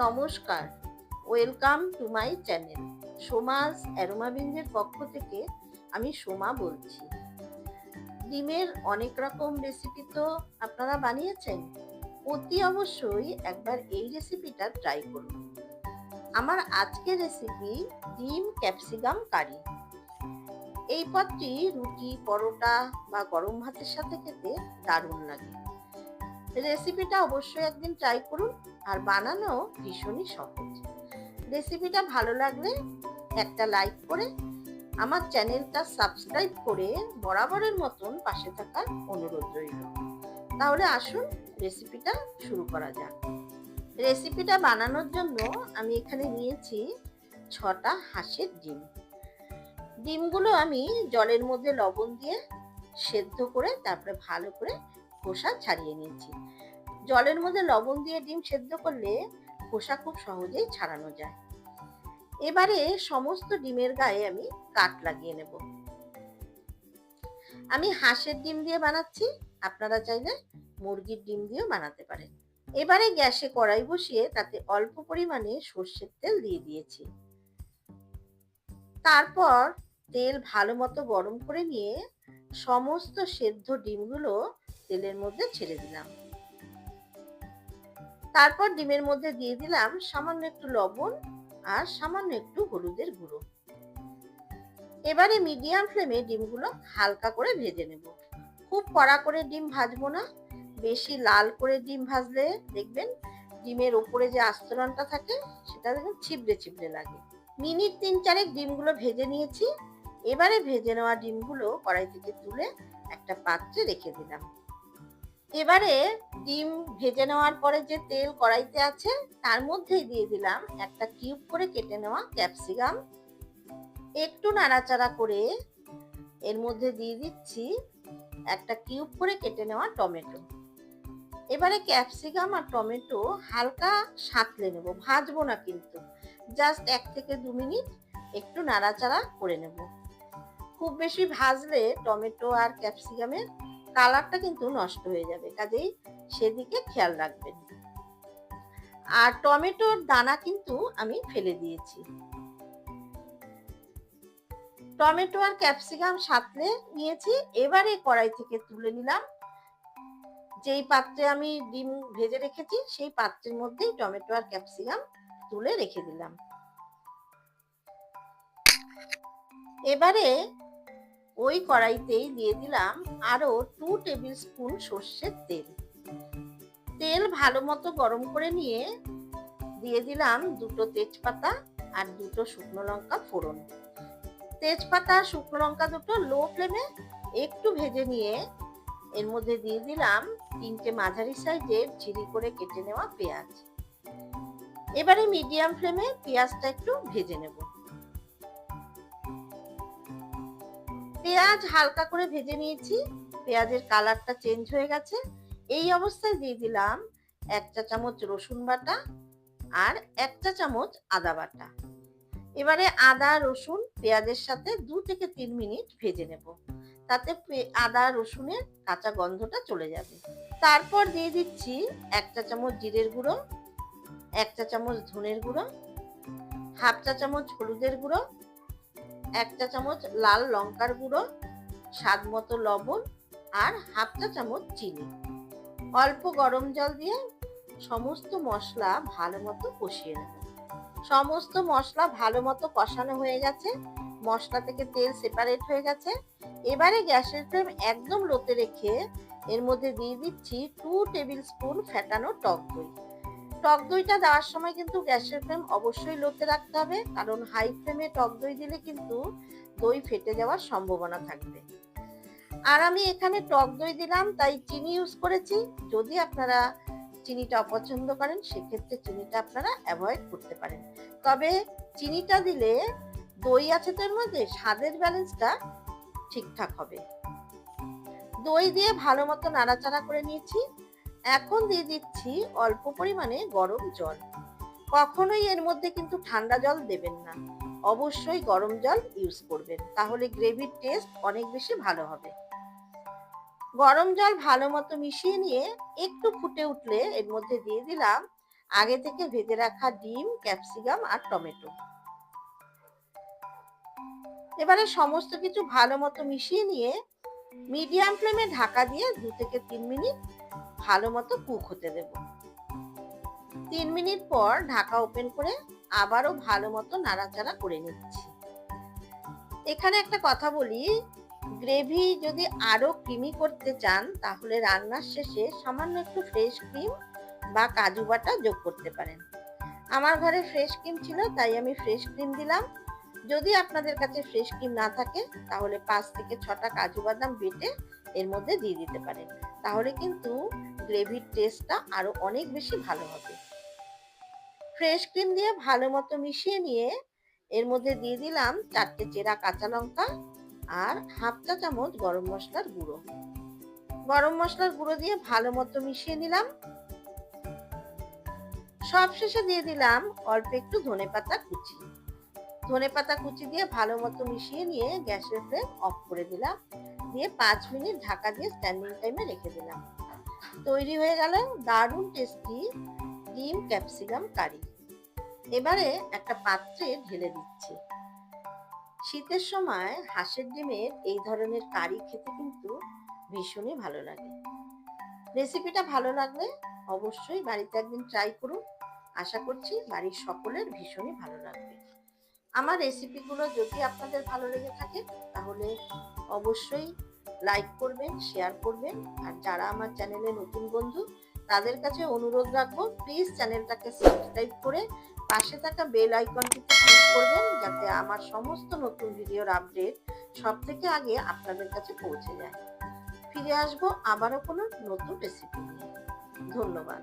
নমস্কার। Welcome to my channel. Soma's অ্যারোমাবিন্দের পক্ষ থেকে আমি সোমা বলছি। ডিমের অনেক রকম রেসিপি তো আপনারা বানিয়েছেন? অতি অবশ্যই একবার এই রেসিপিটা ট্রাই করুন। আমার আজকের রেসিপি ডিম ক্যাপসিকাম কারি এই পদটি রুটি, পরোটা বা গরম ভাতের সাথে খেতে দারুণ লাগে। রেসিপিটা অবশ্যই একদিন ট্রাই করুন। আর বানানো ভীষণই সহজ। রেসিপিটা ভালো লাগলে একটা লাইক করে আমার চ্যানেলটা সাবস্ক্রাইব করে বরাবরের মতন পাশে থাকার অনুরোধ রইল। তাহলে আসুন রেসিপিটা শুরু করা যাক। রেসিপিটা বানানোর জন্য আমি এখানে নিয়েছি ছটা হাঁসের ডিম। ডিমগুলো আমি জলের মধ্যে লবণ দিয়ে সেদ্ধ করে তারপরে ভালো করে খোসা ছাড়িয়ে নিয়েছি। জলের মধ্যে লবণ দিয়ে ডিম সেদ্ধ করলে খোসা খুব সহজেই ছাড়ানো যায়। এবারে সমস্ত ডিমের গায়ে আমি কাট লাগিয়ে নেব। আমি হাঁসের ডিম দিয়ে বানাচ্ছি, আপনারা চাইলে মুরগির ডিম দিয়েও বানাতে পারেন। এবারে গ্যাসে কড়াই বসিয়ে তাতে অল্প পরিমাণে সর্ষের তেল দিয়ে দিয়েছি। তারপর তেল ভালো মতো গরম করে নিয়ে সমস্ত সেদ্ধ ডিমগুলো তেলের মধ্যে ছেড়ে দিলাম। তারপর ডিমের মধ্যে দিয়ে দিলাম সামান্য একটু লবণ আর সামান্য একটু হলুদের গুঁড়ো। এবারে মিডিয়াম ফ্লেমে ডিমগুলো হালকা করে ভেজে নেব। খুব কড়া করে ডিম ভাজবো না, বেশি লাল করে ডিম ভাজলে দেখবেন ডিমের ওপরে যে আস্তরণটা থাকে সেটা দেখবেন ছিবড়ে ছিবড়ে লাগে। মিনিট তিন চারেক ডিমগুলো ভেজে নিয়েছি, এবারে ভেজে নেওয়া ডিমগুলো কড়াই থেকে তুলে একটা পাত্রে রেখে দিলাম। এবারে ডিম ভেজে নেওয়ার পরে যে তেল কড়াইতে আছে, তার মধ্যেই দিয়ে দিলাম একটা কিউব করে কেটে নেওয়া ক্যাপসিকাম। একটু নাড়াচাড়া করে এর মধ্যে দিয়ে দিচ্ছি একটা কিউব করে কেটে নেওয়া টমেটো। এবারে ক্যাপসিকাম আর টমেটো হালকা সাঁতলে নেব, ভাজবো না কিন্তু। জাস্ট এক থেকে দু মিনিট একটু নাড়াচাড়া করে নেব। খুব বেশি ভাজলে টমেটো আর ক্যাপসিকামের কালারটা কিন্তু নষ্ট হয়ে যাবে, কাজেই সেদিকে খেয়াল রাখবেন। আর টমেটোর দানা কিন্তু আমি ফেলে দিয়েছি। টমেটো আর ক্যাপসিকাম সাতলে নিয়েছি, এবারে কড়াই থেকে তুলে নিলাম। যেই পাত্রে আমি ডিম ভেজে রেখেছি, সেই পাত্রের মধ্যেই টমেটো আর ক্যাপসিকাম তুলে রেখে দিলাম। এবারে ওই কড়াইতেই দিয়ে দিলাম আরও টু টেবিল স্পুন সর্ষের তেল। তেল ভালো মতো গরম করে নিয়ে দিয়ে দিলাম দুটো তেজপাতা আর দুটো শুকনো লঙ্কা ফোড়ন। তেজপাতা, শুকনো লঙ্কা দুটো লো ফ্লেমে একটু ভেজে নিয়ে এর মধ্যে দিয়ে দিলাম তিনটে মাঝারি সাইজের ঝিরি করে কেটে নেওয়া পেঁয়াজ। এবারে মিডিয়াম ফ্লেমে পেঁয়াজটা একটু ভেজে নেব। পেঁয়াজ হালকা করে ভেজে নিয়েছি। পেঁয়াজের কালারটা চেঞ্জ হয়ে গেছে। এই অবস্থায় দিয়ে দিলাম এক চা চামচ রসুন বাটা আর এক চা চামচ আদা বাটা। এবারে আদা, রসুন পেঁয়াজের সাথে দু থেকে তিন মিনিট ভেজে নেব। তাতে আদা, রসুনের কাঁচা গন্ধটা চলে যাবে। তারপর দিয়ে দিচ্ছি এক চা চামচ জিরের গুঁড়ো, এক চা চামচ ধনের গুঁড়ো, হাফ চা চামচ হলুদের গুঁড়ো এক চা চামচ লাল লঙ্কার গুঁড়ো, স্বাদ মতো লবণ আর হাফ চা চামচ চিনি। অল্প গরম জল দিয়ে সমস্ত মশলা ভালো মতো কষিয়ে নেব সমস্ত মশলা ভালো মতো কষানো হয়ে গেছে। মশলা থেকে তেল সেপারেট হয়ে গেছে। এবারে গ্যাসের ফ্লেম একদম লোতে রেখে এর মধ্যে দিয়ে দিচ্ছি টু টেবিল স্পুন ফ্যাটানো টক দই। টক দইটা দেওয়ার সময় কিন্তু গ্যাসের ফ্লেম অবশ্যই লোতে রাখতে হবে, কারণ হাই ফ্লেমে টক দই দিলে কিন্তু দই ফেটে যাওয়ার সম্ভাবনা থাকবে। আর আমি এখানে টক দই দিলাম, তাই চিনি ইউজ করেছি। যদি আপনারা চিনিটা অপছন্দ করেন, সেক্ষেত্রে চিনিটা আপনারা অ্যাভয়েড করতে পারেন। তবে চিনিটা দিলে দই আছে তো এর মধ্যে, স্বাদের ব্যালেন্সটা ঠিকঠাক হবে। দই দিয়ে ভালো মতো নাড়াচাড়া করে নিয়েছি। এখন দিয়ে দিচ্ছি অল্প পরিমাণে গরম জল। কখনোই এর মধ্যে কিন্তু ঠান্ডা জল দেবেন না। অবশ্যই গরম জল ইউজ করবেন, তাহলে গ্রেভির টেস্ট অনেক বেশি ভালো হবে। গরম জল ভালো মতো মিশিয়ে নিয়ে একটু ফুটে উঠলে এর মধ্যে দিয়ে দিলাম আগে থেকে ভেজে রাখা ডিম ক্যাপসিকাম আর টমেটো। এবারে সমস্ত কিছু ভালো মতো মিশিয়ে নিয়ে মিডিয়াম ফ্লেমে ঢাকা দিয়ে দু থেকে তিন মিনিট ভালো মতো কুক হতে দেব। তিন মিনিট পর ঢাকা ওপেন করে আবারও ভালো মতো নাড়াচাড়া করে নিচ্ছি। এখানে একটা কথা বলি গ্রেভি যদি আরও ক্রিমি করতে চান, তাহলে রান্নার শেষে সামান্য একটু ফ্রেশ ক্রিম বা কাজু বাটা যোগ করতে পারেন। আমার ঘরে ফ্রেশ ক্রিম ছিল, তাই আমি ফ্রেশ ক্রিম দিলাম। যদি আপনাদের কাছে ফ্রেশ ক্রিম না থাকে, তাহলে পাঁচ থেকে ছটা কাজু বাদাম বেটে এর মধ্যে দিয়ে দিতে পারেন। তাহলে কিন্তু গ্রেভির টেস্টটা আরও অনেক বেশি ভালো হবে। ফ্রেশ ক্রিম দিয়ে ভালো মতো মিশিয়ে নিয়ে এর মধ্যে দিয়ে দিলাম চারটে চেরা কাঁচা লঙ্কা আর হাফ চা চামচ গরম মশলার গুঁড়ো। গরম মশলার গুঁড়ো দিয়ে ভালো মতো মিশিয়ে নিলাম। সবশেষে দিয়ে দিলাম অল্প একটু ধনে পাতা কুচি। ধনে পাতা কুচি দিয়ে ভালো মতো মিশিয়ে নিয়ে গ্যাসের ফ্লেম অফ করে দিলাম। দিয়ে পাঁচ মিনিট ঢাকা দিয়ে স্ট্যান্ডিং টাইমে রেখে দিলাম। তৈরি হয়ে গেল দারুণ টেস্টি ডিম ক্যাপসিকাম কারি এবারে একটা পাত্রে ঢেলে দিচ্ছি। শীতের সময় হাঁসের ডিমের এই ধরনের কারি খেতে কিন্তু ভীষণই ভালো লাগে। রেসিপিটা ভালো লাগলে অবশ্যই বাড়িতে একদিন ট্রাই করুন। আশা করছি বাড়ির সকলের ভীষণই ভালো লাগবে। আমার রেসিপিগুলো যদি আপনাদের ভালো লেগে থাকে, তাহলে অবশ্যই লাইক করবেন শেয়ার করবেন। আর যারা আমার চ্যানেলে নতুন বন্ধু, তাদের কাছে অনুরোধ রাখব প্লিজ চ্যানেলটাকে সাবস্ক্রাইব করে পাশে থাকা বেল আইকনটিতে ক্লিক করবেন, যাতে আমার সমস্ত নতুন ভিডিওর আপডেট সব থেকে আগে আপনাদের কাছে পৌঁছে যায়। ফিরে আসব আবারও কোনো নতুন রেসিপি নিয়ে। ধন্যবাদ।